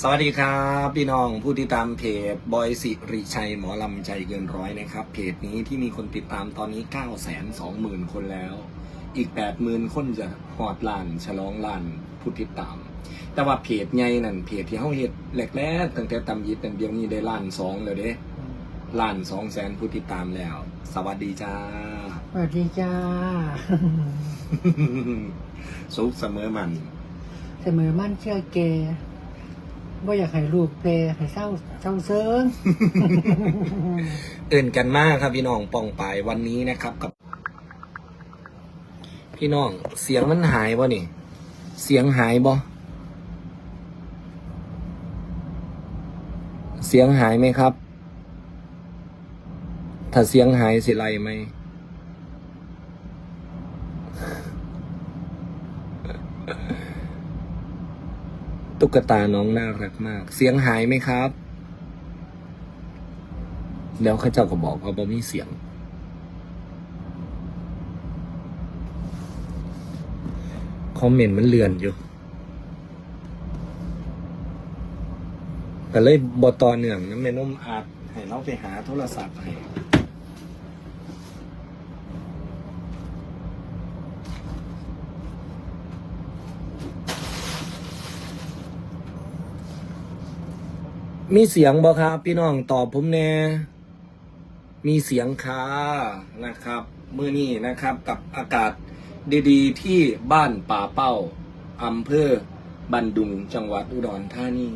สวัสดีครับ พี่น้องผู้ติดตามเพจบอยสิริชัยหมอลำใจเกินร้อยนะครับ เพจนี้ที่มีคนติดตามตอนนี้ 9 2 0 0 0 0 คนแล้ว อีก 80,000 คนจะหอดลานฉลองลานผู้ติดตาม แต่ว่าเพจใหญ่นั่นเพจที่เขาเฮ็ดแรกๆตั้งแต่ตำยิดนั่นเดียวนี้ได้ล้านสองแล้วเด้ล้านสองแสนผู้ติดตามแล้ว สวัสดีจ้า สวัสดีจ้า สุขเสมอมัน เสมอมั่นเชื่อเก ว่อยากให้ลูกเปลให้เศร้าเศร้าเซิง เอื่นกันมากครับพี่น้องปองปายวันนี้นะครับกับ พี่น้องเสียงมันหายบ่นี่ เสียงหายบ่เสียงหายไหมครับ ถ้าเสียงหายสิไรไหม ตุ๊กตาน้องน่ารักมาก เสียงหายไหมครับ แล้วข้าเจ้าก็บอกว่าบ่มีเสียง คอมเมนต์มันเลือนอยู่แต่เลยบอต่อเนื่องนะแม่นมอาจให้เราไปหาโทรศัพท์ให้ มีเสียงบ่ครับพี่น้องตอบผมแน่มีเสียงค่ะนะครับมือนี้นะครับกับอากาศดีๆ ที่บ้านป่าเป้าอำเภอบันดุงจังหวัดอุดรธานี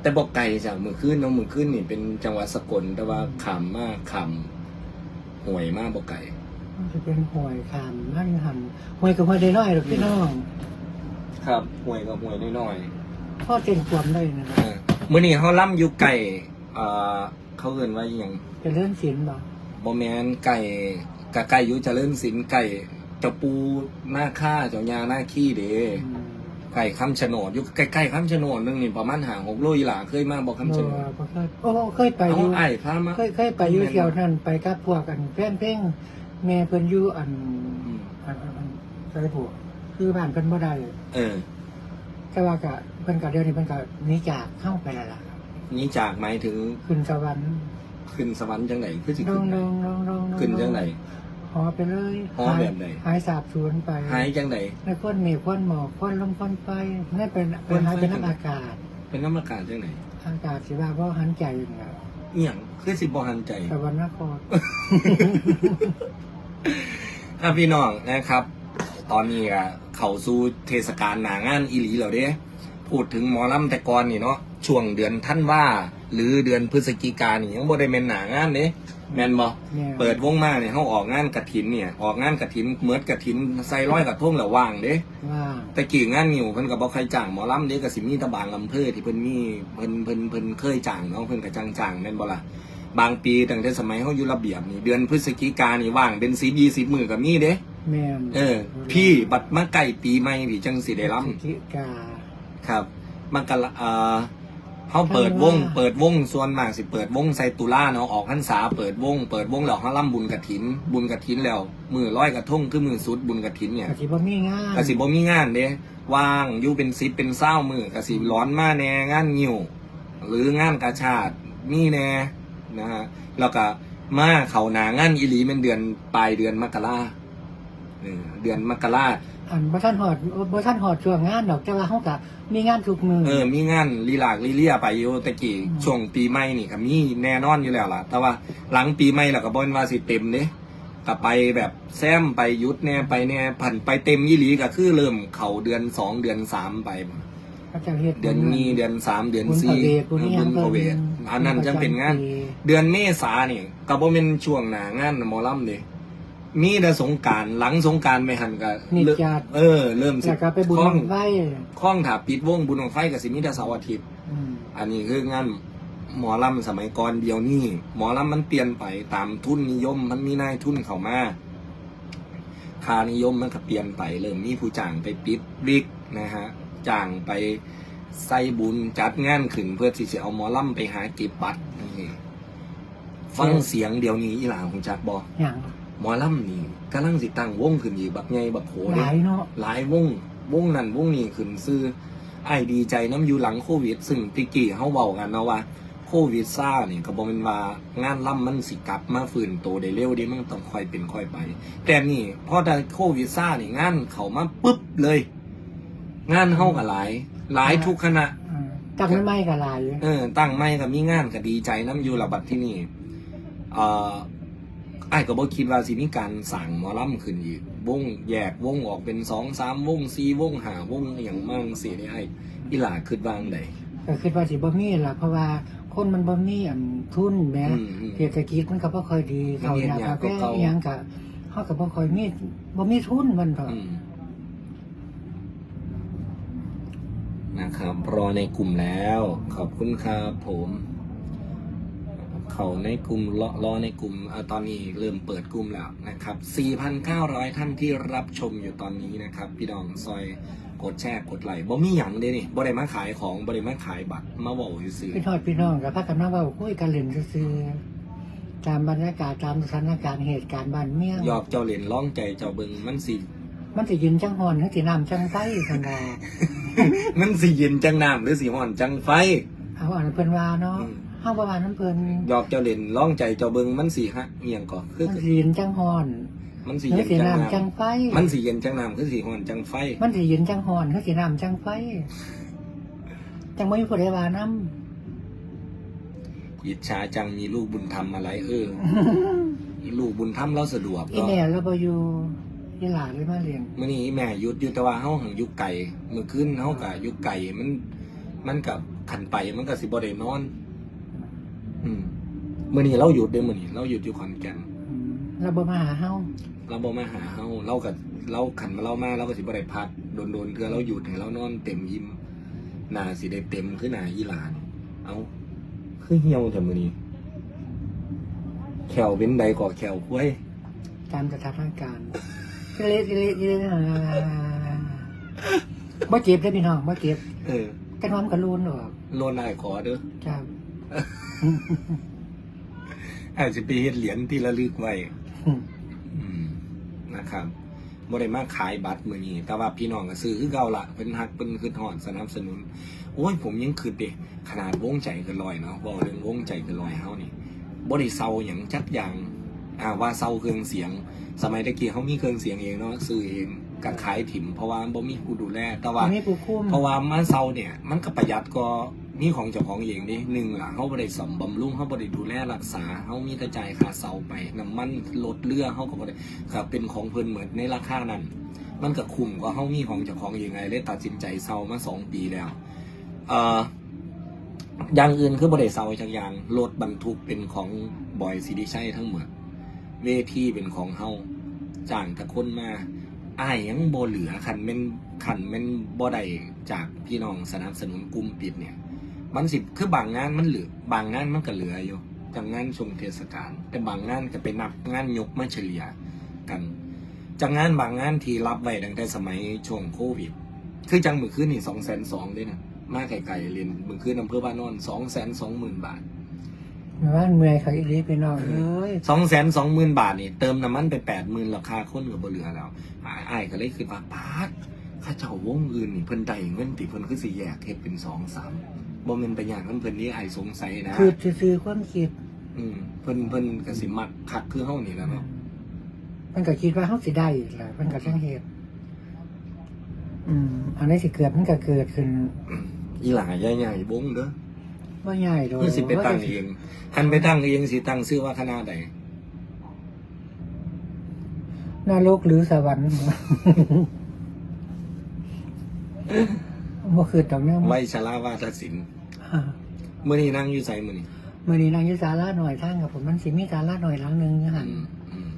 แต่บอกไกลจากมือขึ้นเน้องมือขึ้นนี่เป็นจังหวัดสกลแต่ว่าขำมากขำห่วยมากบอกไกลมันจะเป็นหวยคามมั่นหันหวยกับหวยได้น้อยหรอกพี่น้อง ครับห่วยกับห่วยน้อยพ่อเต็มความได้นะๆเออ มือนี้เขาล่ำอยู่ไก่เอ่อเขาเอินว่าอหย่างจะเลื่อนศิลป์บ่บอแมนไก่กะไก่อยุเจริญศิลป์ไก่เจ้าปูหน้าค่าเจ้ายาหน้าขี้เด้อืมไก่คำชะโนดอยู่ใกล้ๆคำชะโนดนึงนี่ประมาณห่างหกโลอีหล่าเคยมาบอกคำชะโนดบ่เคยโอ้เคยไปอเอายู่ไอ้พามาเคยเคยไปอยู่เที่ยวนั่นไปกับพวกอันแฟนเพลงแม่เพิ่นอยู่อันอืมอันอันอันใส่ผัวคือบ้านเพิ่นบ่ได้ เออ แต่ว่าก็เพิ่นก็เดี๋ยวนี้เพิ่นก็หนีจากเข้าไปแล้วล่ะครับนี่จากหมายถึงขึ้นสวรรค์ขึ้นสวรรค์จังไหนขึ้นสิน้ขึ้องนน้องน้องน้องขึ้นจังไหน หอไปเลยหอแบบไหน หายสาบสูญไปหายจังไหน ในพ่นเมฆพ่นหมอกพ่นลมพ่นไฟนี่เป็นพ่เป็นนไฟ หายเป็นน้ำอากาศ เป็นน้ำอากาศจังไหนอากาศสิว่าเพราะหันใจอย่างเงี้ยเอี่ยงคือสิบอหันใจ สวรรค์นครครับพี่น้องนะครับ ตอนนี้ก็เข้าสู่เทศกาลหนางานอีหลีแล้วเด้พูดถึงหมอลำแต่ก่อนนี่เนาะช่วงเดือนท่านว่า หรือเดือนพฤศจิกานี่ยังบ่ได้แม่นหนางานเด้แม่นบ่แม่เปิดวงมาเนี่ยเขาออกงานกระถินเนี่ยออกงานกระถินเหมือนกระถินใส่ร้อยกระทงแล้วว่างเด้ว่างแต่กี่งานอยู่เพิ่นก็บ่ใครจ้างหมอลำเด้ก็สิมีแตะบางอำเภอที่เพิ่นมีเพิ่นเพิ่นเพิ่นเคยจ้างเนาะเพิ่นก็จ้างจ้างแม่นบ่ล่ะบางปีตั้งแต่สมัยเขาอยู่ระเบียบนี่เดือนพฤศจิกานี่ว่างเป็น10 20มื้อก็มีเด้ แม่นเออ พี่บัดมาใกล้ปีใหม่พี่จังสิได้ลํพฤศจิกาครับ มันก็ละเอ่อเขาเปิดวงท่านว่าเปิดวงส่วนมากสิเปิดวงไซตุล่าเนาะออกพรรษาเปิดวง เปิดวงแล้วเขาล่ำบุญกระถิน บุญกระถินแล้ว มือร้อยกระทงคือมือสุดบุญกระถินเนี่ย กะสิบ่มีงานกสิบ่มีงานเด้ว่างอยู่เป็นซิปเป็นเศร้ามือกสิร้อนมาแน่งานงิ้วหรืองานกาชาติมีแน่นะฮะแล้วก็มาเขาหนางานอีหลีเป็นเดือนปลายเดือนมกรา เออเดือนมกราอันบ่ทันฮอดบ่ทันฮอดช่วงงานดอกแต่ว่าเฮาก็มีงานทุกมื้อเออ มีงานลีลากลีเลียไปอยู่ตะกี้อืม ช่วงปีใหม่นี่ก็มีแน่นอนอยู่แล้วล่ะ แต่ว่าหลังปีใหม่แล้วก็บ่นว่าสิเต็มเด้ก็ไปแบบแซมไปหยุดแน่ไปแน่ผันไปเต็มยี่หลีก็คือเริ่มเข้าเดือนสองเดือนสามไป เขาจะเฮ็ดเดือนนี้เดือนสามเดือนบุญพสี่ระเวทบุญเออนี้บุญพระเวทอันนั้นจังเป็นงาน เดือนเมษานี่ก็บ่เป็นช่วงหน้างานหมอลำเด้ มีแต่สงกรารหลังสงกรารไม่หันก็นิเริ่มจาดเออ เริ่มสิแล้วก็ไปบุญคล้องบั้งไฟคล้องถาปิดวงบุญของไฟกับสิมีแต่เสาร์อาทิตย์ อืมอันนี้คืองานหมอลำสมัยก่อนเดียวนี่หมอลำมันเปลี่ยนไปตามทุนนิยม มันมีนายทุนเข้ามาค่านิยมมันก็เปลี่ยนไปเริ่มมีผู้จ้างไปปิดบิ๊กนะฮะจ้างไปใส่บุญจัดงานขึ้นเพื่อที่จะเอาหมอลำไปหาเก็บบัตรนี่ฟังเสียงเดียวนี้อีหลาของจักบออย่าง หมอลำนี่กำลังสิตั้งวงขึ้นอีกบักไงบักโหหเด้ ลายเนาะหลายวงวงนั้นวงนี้ขึ้นซื้อไอ้ายดีใจน้ำอยู่หลังโควิด ซึ่งตะกี้เขาเว้ากันเนาะว่าโควิดซ่าเนี่ยก็บ่แม่นว่างานล่ำมันสิกลับมาฟื้นตัวได้เร็วเดิมันต้องค่อยเป็นค่อยไป แต่นี่พอได้โควิดซ่านี่งานเขามาปุ๊บเลย งานเฮาก็หลาย หลายทุกคณะ อ่าจังไม่กับลายอยู่เออตั้งไม่ก็มีงานก็ดีใจน้ำอยู่ระบัดที่นี่เอ่อ ไอ้ายก็บ่คิดว่าสิมีการสั่งหมอลำขึ้นอีกวงแยกวงออกเป็นสองสามวงสี่วงห้าวงอหย่างมั่งสิได้ไอ้อีหลาคิดวาจั่งใดก็คิดว่าสิบ่มีล่ะเพราะว่าคนมันบ่มีอันทุนแหมอืมอืม เศรษฐกิจมันก็บ่ค่อยดีมันเขาเฮ็ดอยากยากกาแฟกว่าเก่า อิหยังก็เฮาก็บ่ค่อยมีบ่มีทุนมันเถอะอืมนะครับ รอในกลุ่มแล้ว ขอบคุณครับผม เขาในกลุ่มรอรอในกลุ่มเอาตอนนี้เริ่มเปิดกลุ่มแล้วนะครับ 4,900 ท่านที่รับชมอยู่ตอนนี้นะครับ พี่ดองซอยกดแชร์กดไลค์บ่มีหยังเด้นี่บ่ได้มาขายของบ่ได้มาขายบัตรมาเว้าซื่อพี่ทอดพี่น้องก็พากันมาเว้าคุยกันเล่นซื่อๆตามบรรยากาศตามสถานการณ์เหตุการณ์บ้านเมืองๆหยอกเจ้าเล่นร้องใจเจ้าเบิงมันสิมันสิยืนจังฮอนหรือสิน้ำจังไฟซั่นดอกมันสิเย็นจังน้ำหรือสิร้อนจังไฟเอาอันเพิ่นว่าเนาะ อืมเฮาบ่ว่าน้ำเพิ่นหยอกเจ้าเล่นร้องใจเจ้าเบิงมันสิฮะเอียงก่อคือมันสิยืนจังฮอน มันสิหรืเย็อนสิจังน้ำน้ำจังไฟ มันสิเย็นจังน้ำคือสิร้อนจังไฟ มันสิยืนจังฮอนหรือสิน้ำจังไฟ จังบ่มีผู้ใดว่านํอิจฉาจังมีลูกบุญธรรมอะไรเออลูกบุญธรรมเราสะดวกอีก็แม่เราบ่อยู่อีหลานเลยมาเรียนมื่อนี้แม่หยุดอยู่แต่ว่าเฮาหังอยู่ไก่เมื่อคืนเฮาก็อยู่ไก่มันมันกับขันไปมันก็สิบ่ได้นอน อืมมื่อนี้เราหยุดเด้อมื่อนี้เราหยุดอยู่ขอนแก่นอืมเราบ่มาหาเฮาเราบ่มาหาเฮาเราก็เราขันมาเรามาเราก็สิบ่ได้พักโดนๆเทื่อเราหยุดให้เรานอนเต็มยิ้มหน้าสิได้เต็มคือหน้าอีหลาน เอาคือเหี่ยวแต่มื้อนี้แขวเป็นใดก่อแขวคุ้ยตามสถานการณ์เละเละเละบ่เจ็บเด้อพี่น้องบ่เจ็บเออแต่น้อมนก็รูนออกโลนายขอเด้อจ้า อาจจะไปเฮ็ดเหรียญที่ระลึกไว้อืมนะครับบ่ได้มาขายบัตรมื้อนี้ แต่ว่าพี่น้องก็ซื้อคือเก่าละเพิ่นฮักเพิ่นคือฮอดสนับสนุน โอ้ยผมยังคิดเด้ขนาดวงใจเกันลอยเนาะเว้าเรื่องวงใจเกันลอยเฮานี่บ่ได้เซาหยังจักอย่างอ่าว่าเซาเครื่องเสียง สมัยตะกี้เขามีเครื่องเสียงเองเนาะซื้อเองก็ขายถิ่มเพราะว่าบ่มีผู้ดูแลแต่ว่ามีผู้คุมเพราะว่ามาเซาเนี่ย มันก็ประหยัดก็ มีของเจ้าของเองดิหนึ่งล่ะเขาบ่ได้สมบำรุงเขาบ่ได้ดูแลรักษาเขามีแต่จ่ายค่าเซาไปน้ำมันลดเรือเขาก็บ่ได้ครับเป็นของเพิ่นเหมือนในราคานั้น มันก็คุ้มกว่าเขามีของเจ้าของเองไงเลยตัดสินใจเซามาสองปีแล้วเอ่ออย่างอื่นคือบ่ได้เซาจักอย่างรถบรรทุกเป็นของบอยสิริชัยทั้งหมดเวทีเป็นของเฮาจ้างต่คนมาอ้ายยังบ่เหลือคันแม่นคันแม่นบ่ได้จากพี่น้องสนับสนุนกลุ่มปิดเนี่ย มันสิคือบางงานมันเหลือบางงานมันก็เหลืออยู่จังงานช่วงเทศกาลแต่บางงานก็ไปนับงานยกมาเฉลี่ยกันจังงานบางงานที่รับไว้ตั้งแต่สมัยช่วงโควิด คือจังมือคืนนี่สองแสนสองด้วยนะมาไกลๆเรียนมือคืนอำเภอบ้านโนอนสองแสนสองหมื่นบาทว่าเมื่อยเขาอีหลีพี่น้องเอ้ยสองแสนสองหมื่นบาทนี่เติมน้ำมันไปแปดหมื่นราคาคนกับบเหลือแล้วอ้ายอ้ายก็เลยคือว่าปาดข้าเจ้าวงอื่นนี่เพิ่นได้เงินติเพิ่นคือสิแยกเฮ็ดเป็นสองสาม บ่แม่นไปอย่างนั้นเพิ่นนี่อ้ายสงสัยนะคือซื่อๆความคิด อืมเพิ่นเพิ่นก็สิมักคักคือเฮานี่แหล้วเนาะมันก็คิดว่าเฮาสิได้แหละมันก็จังเหตุอืมอันนี้สิเกิดมันก็เกิดขึ้นอีหลาใหญ่ๆวงเด้อบ่ใหญ่ดอกคือสิไปตั้งเองคันไปตั้งเองสิตั้งชื่อว่าคณะใดนรกหรือสวรรค์บ่คือดอกเนี่ยไวชราวาทศิลป์ มื้อนี้นั่งอยู่ไสมื้อนี้มื้อนี้นางอยู่ศาลาหน่อยทางกับผมมันสิมีศาลาหน่อยหลังหนึงอยู่อืหั่นมอืม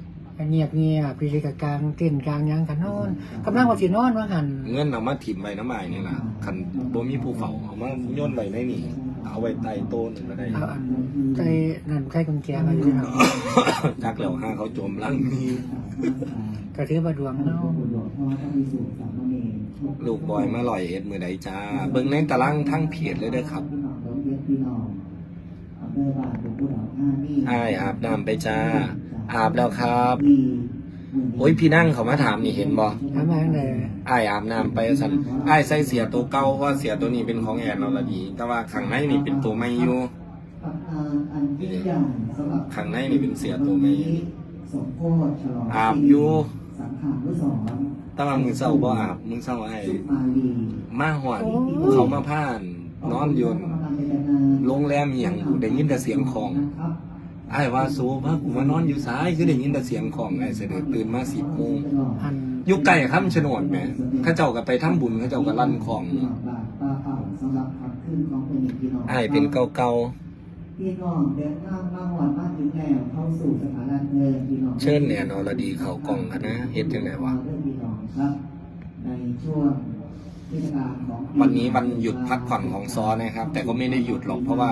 เงียบเงียบพิธีกลางเต้นกลางหยังกันนอนกำลังว่าสินอนว่าหั่นเงินเอามาถิ่มไว้น้ำอ้ายนี่ล่ะคันบ่มีผู้เฝ้าเอามาโยนไว้ในนี่เอาไว้ใต้โต๊ะนั่นก็ได้เอาอันใส่นั่นใส่กุญแจมาอยู่ครับจักแล้วหาเขาโจมหลังนี้ก็ถือว่าดวงเฮาลูกบอยมาลอยเอ็ดมือใดจ้าเบิ่งในตารางทั้งเพจเลยเด้อครับ อ้ายอาบน้ำไปจ้า อาบแล้วครับโอ้ยพี่นั่งเขามาถามนี่เห็นบ่ทำมาจังไดอ้ายอาบน้ำไปสันอ้ายใส่เสียตัวเก่าเพราะว่าเสียตัวนี้เป็นของแอนอรดี แต่ว่าข้างในนี่เป็นตัวใหม่อยู่ข้างในนี่เป็นเสียตัวใหม่อาบอยู่แต่ว่ามือเศร้าบ่อาบมือเศร้าไอ้ายมาหอดเขามาผ่าน นอนอยน โรงแรมอหย่างบุได้ยินแต่เสียงของไอ้ายว่าโซพากูมานอนอยู่ซ้ายคือได้ยินแต่เสียงของไอ้เสด็จตื่นมาสิบโมงอันอยู่ใกล้คำชะโนดแหมเข้าเจ้าก็ไปทำบุญเข้าเจ้าก็ลั่นของไอ้ายเป็นเก่าพี่น้องเดินทางมาหอดมาถึงแล้วเข้าสู่สถานะเงินพี่น้องๆเชิญแอนอรดีเขากล่องกันนะเฮ็ดจังไดวะ เรื่องพี่น้องครับ ในช่วง วันนี้วันหยุดพักผ่อนของซอนะครับ แต่ก็ไม่ได้หยุดหรอกเพราะว่า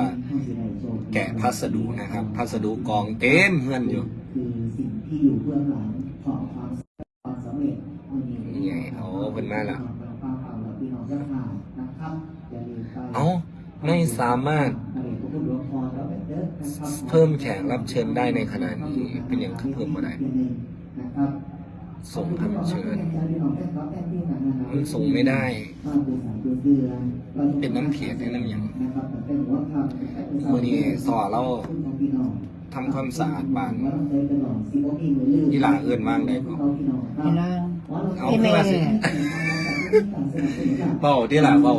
แกะพัสดุนะครับ พัสดุกองเต็มเฮือนอยู่คือสิ่งที่อยู่เบื้องหลังของความความสำเร็จวันนี้นี่ไงโอ้เพิ่นมาแล้วป้าเป่าและพี่น้องล่ะครับอาไปเอ้าไม่สามารถเพิ่มแขกรับเชิญได้ในขณะนี้เป็นอย่างคือเพิ่มมาได้ นะครับส่งคำเชิญมันส่งไม่ได้ เป็นน้ำเพียรหรือน้ำหยังเมื่อนี้สอเราทำความสะอาดบ้านอีหลาเอื้อนว่างได้บ่พี่นางเอาพี่ขึ้นแม่มาสิเบ้าที่หลาเบ้า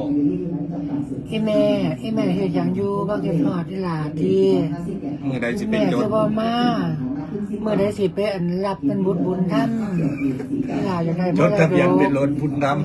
พี่แม่พี่แม่เฮ็ดหยังอยู่บ่เก็บทอดที่ลาที่เมื่อใดจะพี่เป็นแม่ยศคือบ่มา เมื่อใดสิไปอันรับเป็นบุญบุญท่านที่ลาอยากได้จบ่ดได้ทะเบียนดูเป็นรถบุญดำ